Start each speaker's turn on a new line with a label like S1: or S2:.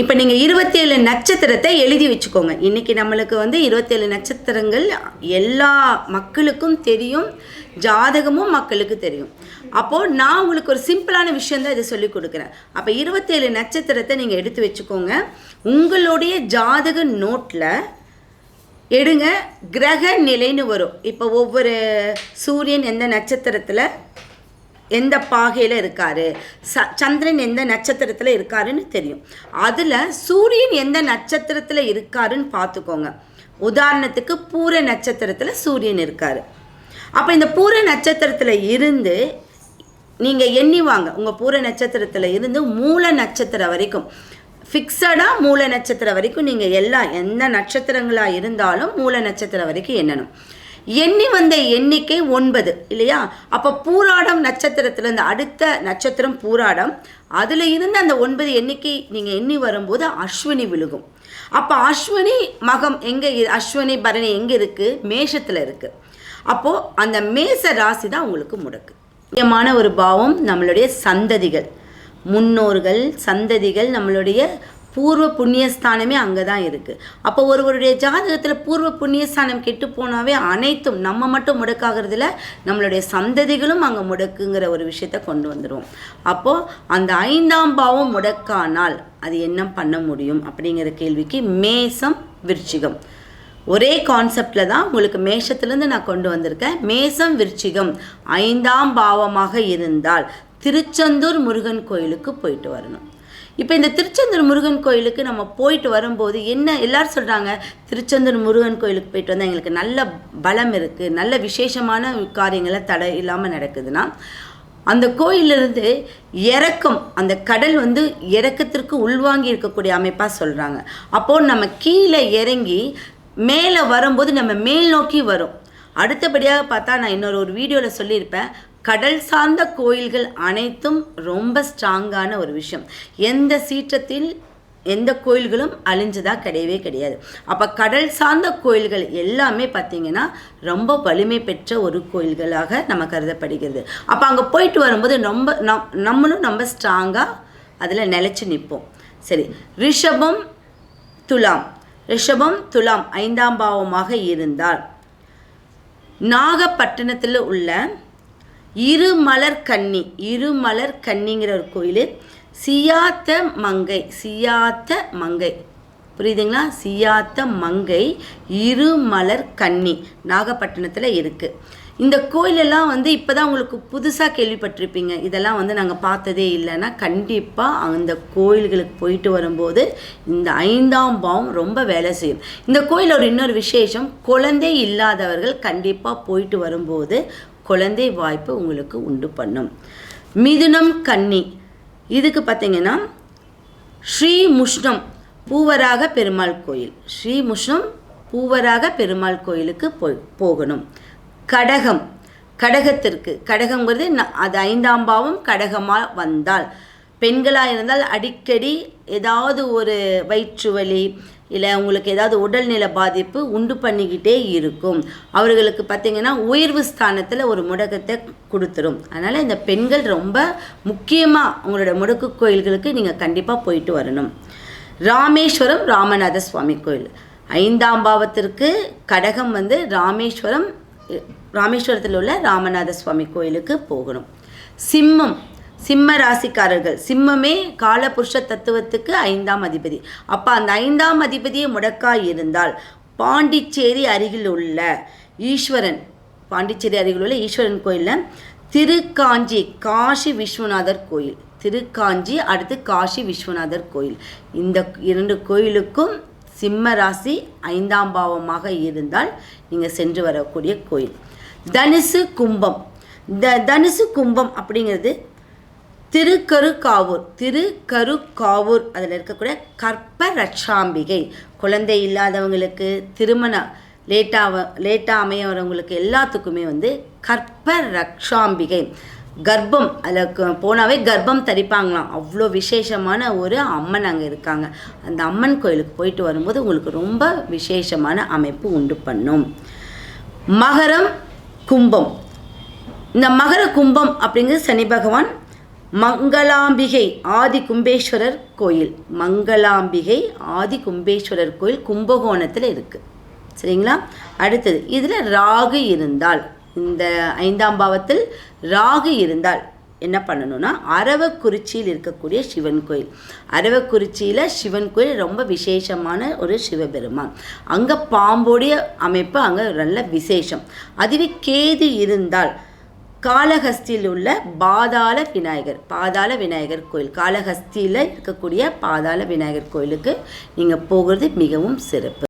S1: இப்போ நீங்கள் இருபத்தேழு நட்சத்திரத்தை எழுதி வச்சுக்கோங்க. இன்றைக்கி நம்மளுக்கு வந்து இருபத்தேழு நட்சத்திரங்கள் எல்லா மக்களுக்கும் தெரியும் ஜாதகமும் மக்களுக்கு தெரியும். அப்போது நான் உங்களுக்கு ஒரு சிம்பிளான விஷயந்தான் இதை சொல்லி கொடுக்குறேன். அப்போ இருபத்தேழு நட்சத்திரத்தை நீங்கள் எடுத்து வச்சுக்கோங்க. உங்களுடைய ஜாதக நோட்டில் எடுங்க கிரக நிலைன்னு வரும். இப்போ ஒவ்வொரு சூரியன் எந்த நட்சத்திரத்தில்? எந்த பாகையில் இருக்காரு? ச சந்திரன் எந்த நட்சத்திரத்தில் இருக்காருன்னு தெரியும். அதில் சூரியன் எந்த நட்சத்திரத்தில் இருக்காருன்னு பார்த்துக்கோங்க. உதாரணத்துக்கு பூர நட்சத்திரத்தில் சூரியன் இருக்கார். அப்போ இந்த பூர நட்சத்திரத்தில் இருந்து நீங்கள் எண்ணி வாங்க. உங்கள் பூர நட்சத்திரத்தில் இருந்து மூல நட்சத்திரம் வரைக்கும். ஃபிக்ஸடாக மூல நட்சத்திரம் வரைக்கும் நீங்கள் எல்லா எந்த நட்சத்திரங்களாக இருந்தாலும் மூல நட்சத்திரம் வரைக்கும் எண்ணணும். எண்ணி வந்த எண்ணிக்கை ஒன்பது இல்லையா? அப்போ பூராடம் நட்சத்திரத்துலேருந்து அடுத்த நட்சத்திரம் பூராடம். அதில் இருந்து அந்த ஒன்பது எண்ணிக்கை நீங்கள் எண்ணி வரும்போது அஸ்வினி விழுகும். அப்போ அஸ்வினி மகம் எங்கே அஸ்வினி பரணி எங்கே இருக்குது மேஷத்தில் இருக்குது அப்போது அந்த மேச ராசி தான் உங்களுக்கு முடக்கு. முக்கியமான ஒரு பாவம் நம்மளுடைய சந்ததிகள். முன்னோர்கள் சந்ததிகள் நம்மளுடைய பூர்வ புண்ணியஸ்தானமே அங்கே தான் இருக்குது அப்போ ஒருவருடைய ஜாதகத்தில் பூர்வ புண்ணியஸ்தானம் கெட்டு போனாவே அனைத்தும் நம்ம மட்டும் முடக்காகிறதுல நம்மளுடைய சந்ததிகளும் அங்கே முடக்குங்கிற ஒரு விஷயத்த கொண்டு வந்துடுவோம் அப்போது அந்த ஐந்தாம் பாவம் முடக்கானால் அது என்ன பண்ண முடியும்? அப்படிங்கிற கேள்விக்கு மேசம் விருச்சிகம். ஒரே கான்செப்டில் தான் உங்களுக்கு மேஷத்துலேருந்து நான் கொண்டு வந்திருக்கேன். மேசம் விருச்சிகம் ஐந்தாம் பாவமாக இருந்தால் திருச்செந்தூர் முருகன் கோயிலுக்கு போயிட்டு வரணும். இப்போ இந்த திருச்செந்தூர் முருகன் கோயிலுக்கு நம்ம போயிட்டு வரும்போது என்ன எல்லாரும் சொல்கிறாங்க திருச்செந்தூர் முருகன் கோயிலுக்கு போயிட்டு வந்தால் எங்களுக்கு நல்ல பலம் இருக்குது நல்ல விசேஷமான காரியங்களை தடை இல்லாமல் நடக்குதுன்னா அந்த கோயிலிருந்து இறக்கம் அந்த கடல் வந்து இறக்கத்திற்கு உள்வாங்கி இருக்கக்கூடிய அமைப்பாக சொல்கிறாங்க அப்போது நம்ம கீழே இறங்கி மேலே வரும்போது நம்ம மேல் நோக்கி வரும். அடுத்தபடியாக பார்த்தா நான் இன்னொரு ஒரு வீடியோவில் சொல்லியிருப்பேன். கடல் சார்ந்த கோயில்கள் அனைத்தும் ரொம்ப ஸ்ட்ராங்கான ஒரு விஷயம். எந்த சீற்றத்தில் எந்த கோயில்களும் அழிஞ்சதாக கிடையவே கிடையாது. அப்போ கடல் சார்ந்த கோயில்கள் எல்லாமே பார்த்திங்கன்னா ரொம்ப வலிமை பெற்ற ஒரு கோயில்களாக நம்ம கருதப்படுகிறது. அப்போ அங்கே போயிட்டு வரும்போது ரொம்ப நம் நம்மளும் ரொம்ப ஸ்ட்ராங்காக அதில் நிலச்சி நிற்போம் சரி ரிஷபம் துலாம். ரிஷபம் துலாம் ஐந்தாம் பாவமாக இருந்தால் நாகப்பட்டினத்தில் உள்ள இருமலர் கன்னி. இருமலர் கன்னிங்கிற ஒரு கோயில். சியாத்த மங்கை. சியாத்த மங்கை. புரியுதுங்களா? சியாத்த மங்கை இருமலர் கன்னி நாகப்பட்டினத்தில் இருக்குது இந்த கோயிலெல்லாம் வந்து இப்போ தான் உங்களுக்கு புதுசாக கேள்விப்பட்டிருப்பீங்க. இதெல்லாம் வந்து நாங்கள் பார்த்ததே இல்லைன்னா கண்டிப்பாக அந்த கோயில்களுக்கு போயிட்டு வரும்போது இந்த ஐந்தாம் பாவம் ரொம்ப வேலை செய்யும். இந்த கோயில் ஒரு இன்னொரு விசேஷம் குழந்தை இல்லாதவர்கள் கண்டிப்பாக போயிட்டு வரும்போது குழந்தை வாய்ப்பு உங்களுக்கு உண்டு பண்ணும். மிதுனம் கன்னி. இதுக்கு பார்த்தீங்கன்னா ஸ்ரீ முஷ்ணம் பூவராக பெருமாள் கோயில். ஸ்ரீ முஷ்ணம் பூவராக பெருமாள் கோயிலுக்கு போய் போகணும். கடகம். கடகத்திற்கு. கடகங்கிறது அது ஐந்தாம் பாவம் கடகமாக வந்தால். பெண்களாக இருந்தால் அடிக்கடி ஏதாவது ஒரு வயிற்று வலி இல்லை உங்களுக்கு ஏதாவது உடல்நல பாதிப்பு உண்டு பண்ணிக்கிட்டே இருக்கும். அவர்களுக்கு பார்த்திங்கன்னா உயர்வு ஸ்தானத்தில் ஒரு முடக்கத்தை கொடுத்துரும். அதனால் இந்த பெண்கள் ரொம்ப முக்கியமாக உங்களோட முடக்கு கோயில்களுக்கு நீங்கள் கண்டிப்பாக போயிட்டு வரணும். ராமேஸ்வரம் ராமநாத சுவாமி கோயில். ஐந்தாம் பாவத்திற்கு கடகம் வந்து ராமேஸ்வரம் ராமேஸ்வரத்தில் உள்ள ராமநாத சுவாமி கோயிலுக்கு போகணும். சிம்மம் சிம்ம ராசிக்காரர்கள். சிம்மமே காலபுருஷ தத்துவத்துக்கு ஐந்தாம் அதிபதி. அப்போ அந்த ஐந்தாம் அதிபதியை முடக்காய் இருந்தால் பாண்டிச்சேரி அருகில் உள்ள ஈஸ்வரன் பாண்டிச்சேரி அருகில் உள்ள ஈஸ்வரன் கோயிலில் திருக்காஞ்சி காஷி விஸ்வநாதர் கோயில். திருக்காஞ்சி அடுத்து காஷி விஸ்வநாதர் கோயில். இந்த இரண்டு கோயிலுக்கும் சிம்ம ராசி ஐந்தாம் பாவமாக இருந்தால் நீங்கள் சென்று வரக்கூடிய கோயில். தனுசு கும்பம். த தனுசு கும்பம் அப்படிங்கிறது திருக்கருக்காவூர் திருக்கருக்காவூர். அதில் இருக்கக்கூடிய கற்ப ரட்சாம்பிகை. குழந்தை இல்லாதவங்களுக்கு திருமணம் லேட்டாக லேட்டாக அமைய வரவங்களுக்கு எல்லாத்துக்குமே வந்து கற்ப ரக்ஷாம்பிகை கர்ப்பம் அதில் போனாவே கர்ப்பம் தரிப்பாங்களாம். அவ்வளோ விசேஷமான ஒரு அம்மன் அங்கே இருக்காங்க. அந்த அம்மன் கோயிலுக்கு போயிட்டு வரும்போது உங்களுக்கு ரொம்ப விசேஷமான அமைப்பு உண்டு பண்ணும். மகரம் கும்பம். இந்த மகர கும்பம் அப்படிங்கிறது சனி பகவான் மங்களாம்பிகை ஆதி கும்பேஸ்வரர் கோயில். மங்களாம்பிகை ஆதி கும்பேஸ்வரர் கோயில் கும்பகோணத்தில் இருக்குது சரிங்களா? அடுத்தது இதில் ராகு இருந்தால் இந்த ஐந்தாம் பாவத்தில் ராகு இருந்தால் என்ன பண்ணணும்னா அரவக்குறிச்சியில் இருக்கக்கூடிய சிவன் கோயில். அரவக்குறிச்சியில் சிவன் கோயில் ரொம்ப விசேஷமான ஒரு சிவபெருமான். அங்கே பாம்போடைய அமைப்பு அங்கே நல்ல விசேஷம். அதுவே கேது இருந்தால் காளஹஸ்தியில் உள்ள பாதாள விநாயகர் பாதாள விநாயகர் கோயில். காளஹஸ்தியில் இருக்கக்கூடிய பாதாள விநாயகர் கோயிலுக்கு நீங்கள் போகிறது மிகவும் சிறப்பு.